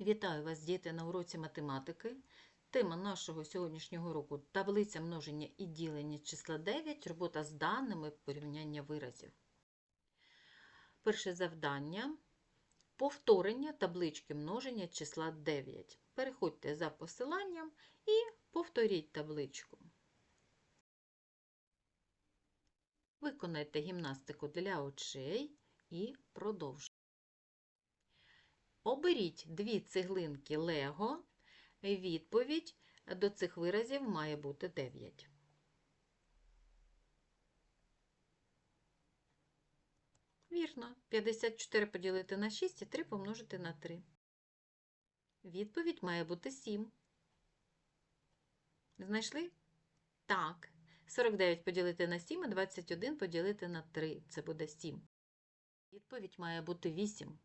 Вітаю вас, діти, на уроці математики. Тема нашого сьогоднішнього уроку – таблиця множення і ділення числа 9, робота з даними, порівняння виразів. Перше завдання – повторення таблички множення числа 9. Переходьте за посиланням і повторіть табличку. Виконайте гімнастику для очей і продовжуйте. Оберіть дві цеглинки Лего. Відповідь до цих виразів має бути 9. Вірно. 54 поділити на 6 і 3 помножити на 3. Відповідь має бути 7. Знайшли? Так. 49 поділити на 7 і 21 поділити на 3. Це буде 7. Відповідь має бути 8.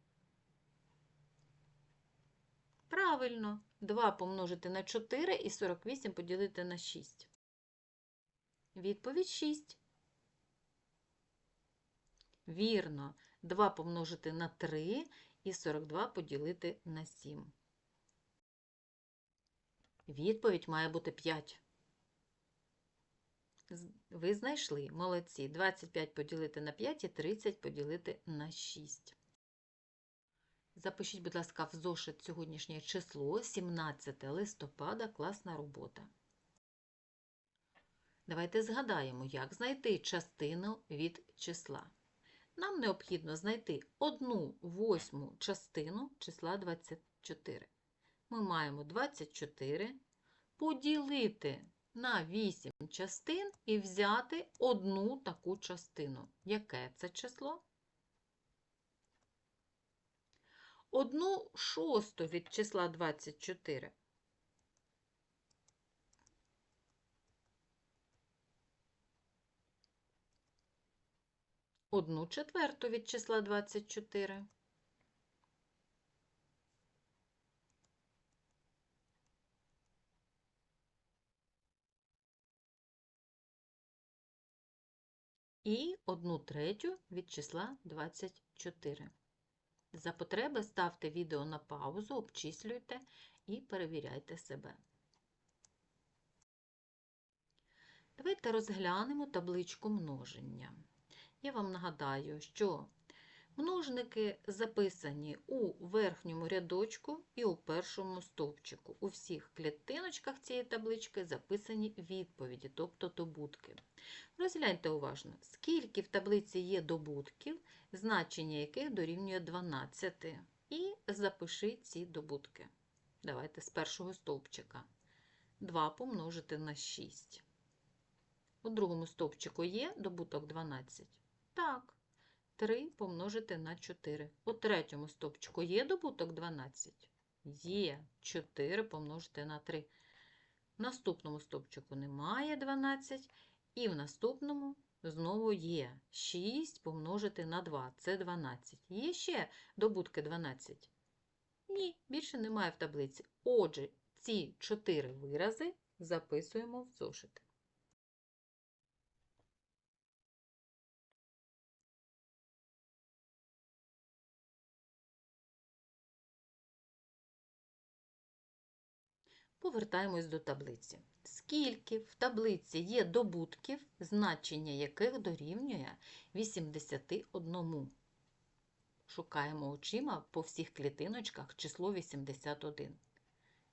Правильно, 2 помножити на 4 і 48 поділити на 6. Відповідь 6. Вірно, 2 помножити на 3 і 42 поділити на 7. Відповідь має бути 5. Ви знайшли, молодці. 25 поділити на 5 і 30 поділити на 6. Запишіть, будь ласка, в зошит сьогоднішнє число 17 листопада, класна робота. Давайте згадаємо, як знайти частину від числа. Нам необхідно знайти одну восьму частину числа 24. Ми маємо 24 поділити на 8 частин і взяти одну таку частину. Яке це число? Одну шосту від числа 24. Одну четверту від числа 24. І одну третю від числа 24. За потреби ставте відео на паузу, обчислюйте і перевіряйте себе. Давайте розглянемо табличку множення. Я вам нагадаю, що множники записані у верхньому рядочку і у першому стовпчику. У всіх клітиночках цієї таблички записані відповіді, тобто добутки. Розгляньте уважно, скільки в таблиці є добутків, значення яких дорівнює 12. І запиши ці добутки. Давайте з першого стовпчика. 2 помножити на 6. У другому стовпчику є добуток 12? Так. 3 помножити на 4. У третьому стовпчику є добуток 12? Є 4 помножити на 3. В наступному стовпчику немає 12. І в наступному знову є 6 помножити на 2. Це 12. Є ще добутки 12? Ні, більше немає в таблиці. Отже, ці 4 вирази записуємо в зошити. Повертаємось до таблиці. Скільки в таблиці є добутків, значення яких дорівнює 81? Шукаємо очима по всіх клітиночках число 81.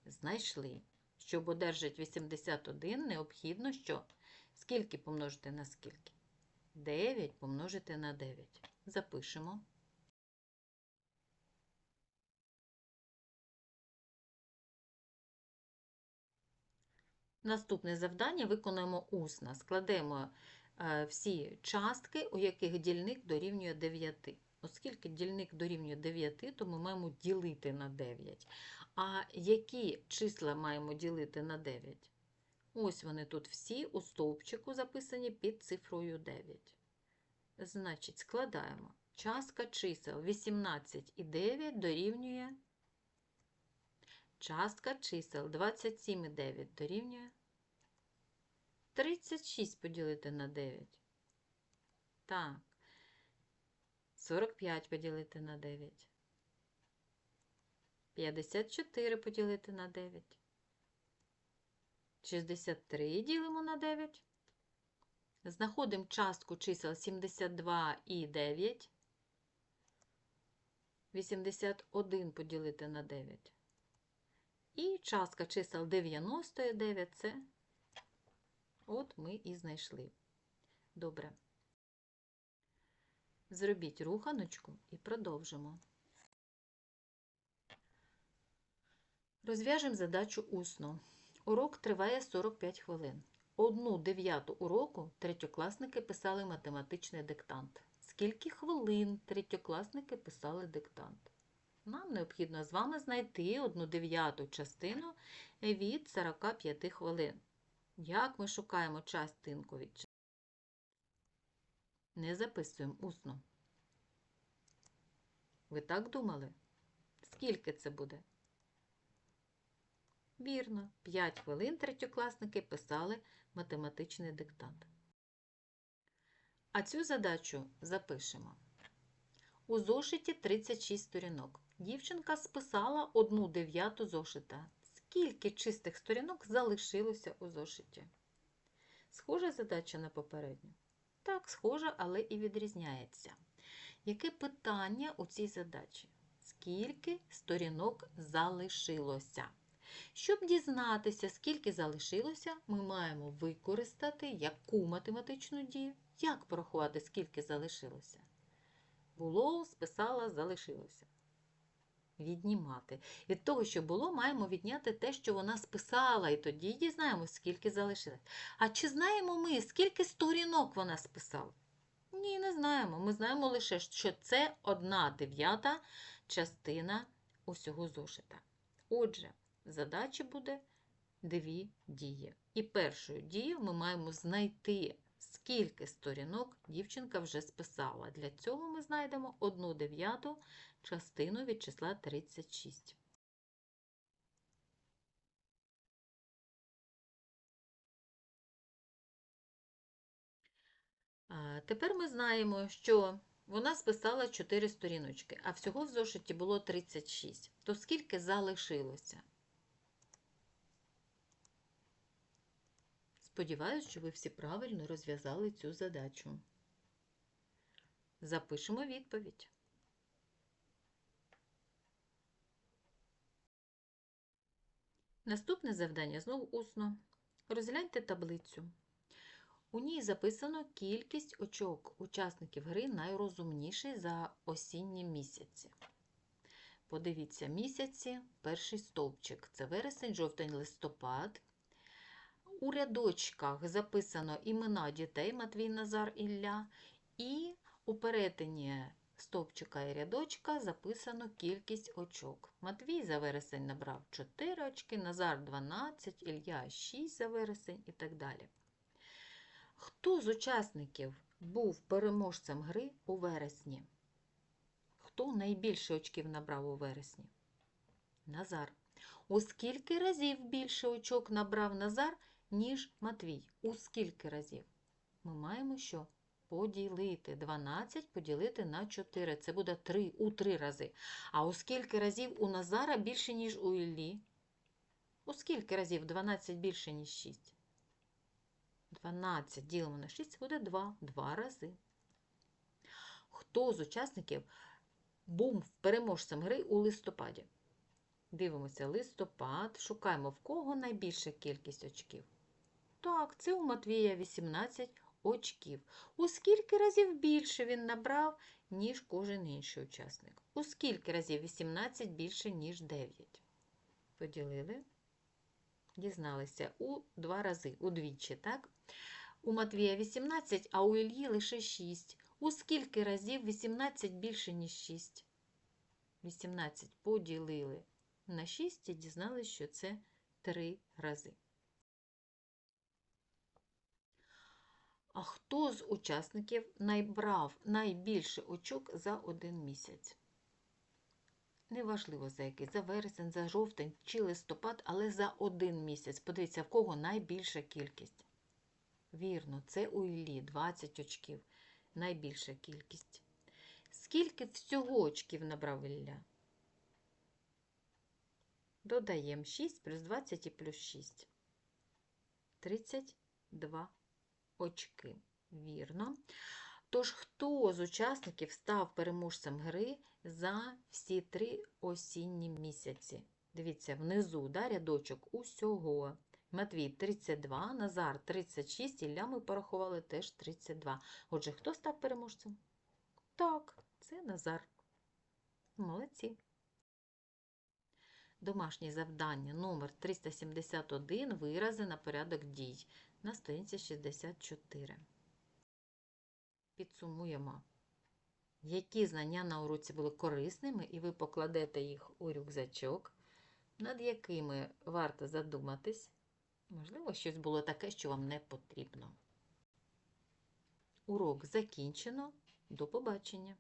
Знайшли. Щоб одержати 81, необхідно що? Скільки помножити на скільки? 9 помножити на 9. Запишемо. Наступне завдання виконуємо усно. Складемо е, всі частки, у яких дільник дорівнює 9. Оскільки дільник дорівнює 9, то ми маємо ділити на 9. А які числа маємо ділити на 9? Ось вони тут всі у стовпчику записані під цифрою 9. Значить, складаємо. Частка чисел 18 і 9 дорівнює. Частка чисел 27 і 9 дорівнює. 36 поділити на 9. Так. 45 поділити на 9. 54 поділити на 9. 63 ділимо на 9. Знаходимо частку чисел 72 і 9. 81 поділити на 9. І частка чисел 99 це от ми і знайшли. Добре. Зробіть руханочку і продовжимо. Розв'яжемо задачу усно. Урок триває 45 хвилин. Одну дев'яту уроку третьокласники писали математичний диктант. Скільки хвилин третьокласники писали диктант? Нам необхідно з вами знайти одну дев'яту частину від 45 хвилин. Як ми шукаємо частинку від Не записуємо усно. Ви так думали? Скільки це буде? Вірно, 5 хвилин третьокласники писали математичний диктант. А цю задачу запишемо. У зошиті 36 сторінок. Дівчинка списала одну дев'яту зошита. Скільки чистих сторінок залишилося у зошиті? Схожа задача на попередню? Так, схожа, але і відрізняється. Яке питання у цій задачі? Скільки сторінок залишилося? Щоб дізнатися, скільки залишилося, ми маємо використати яку математичну дію? Як порахувати, скільки залишилося? Було, списала, залишилося. Віднімати. Від того, що було, маємо відняти те, що вона списала, і тоді дізнаємося, скільки залишилось. А чи знаємо ми, скільки сторінок вона списала? Ні, не знаємо. Ми знаємо лише, що це одна дев'ята частина усього зошита. Отже, задача буде дві дії. І першою дією ми маємо знайти, скільки сторінок дівчинка вже списала. Для цього ми знайдемо одну дев'яту частину від числа 36. Тепер ми знаємо, що вона списала 4 сторіночки, а всього в зошиті було 36. То скільки залишилося? Сподіваюсь, що ви всі правильно розв'язали цю задачу. Запишемо відповідь. Наступне завдання знову усно. Розгляньте таблицю. У ній записано кількість очок учасників гри найрозумніший за осінні місяці. Подивіться місяці, перший стовпчик це вересень, жовтень, листопад. У рядочках записано імена дітей Матвій Назар Ілля, і у перетині стовпчика і рядочка записано кількість очок. Матвій за вересень набрав 4 очки, Назар 12, Ілля 6 за вересень і так далі. Хто з учасників був переможцем гри у вересні? Хто найбільше очків набрав у вересні? Назар. У скільки разів більше очок набрав Назар, ніж Матвій? У скільки разів? Ми маємо що? Поділити. 12 поділити на 4. Це буде 3 у 3 рази. А у скільки разів у Назара більше, ніж у Іллі? У скільки разів 12 більше, ніж 6? 12 ділимо на 6 буде 2. 2 рази. Хто з учасників був переможцем гри у листопаді? Дивимося листопад, шукаємо, в кого найбільша кількість очків. Так, це у Матвія 18 очків. У скільки разів більше він набрав, ніж кожен інший учасник? У скільки разів 18 більше, ніж 9? Поділили. Дізналися у два рази, удвічі, так? У Матвія 18, а у Ільї лише 6. У скільки разів 18 більше, ніж 6? 18 поділили на 6 і дізналися, що це 3 рази. Хто з учасників набрав найбільше очок за один місяць? Неважливо за який, за вересень, за жовтень чи листопад, але за один місяць. Подивіться, в кого найбільша кількість. Вірно, це у Іллі 20 очків. Найбільша кількість. Скільки всього очків набрав Ілля? Додаємо 6 плюс 20 і плюс 6. 32 очки. Вірно. Тож, хто з учасників став переможцем гри за всі три осінні місяці? Дивіться, внизу да, рядочок усього. Матвій 32, Назар 36, Ілля ми порахували теж 32. Отже, хто став переможцем? Так, це Назар. Молодці. Домашнє завдання номер 371 вирази на порядок дій на сторінці 64. Підсумуємо, які знання на уроці були корисними, і ви покладете їх у рюкзачок, над якими варто задуматись. Можливо, щось було таке, що вам не потрібно. Урок закінчено. До побачення!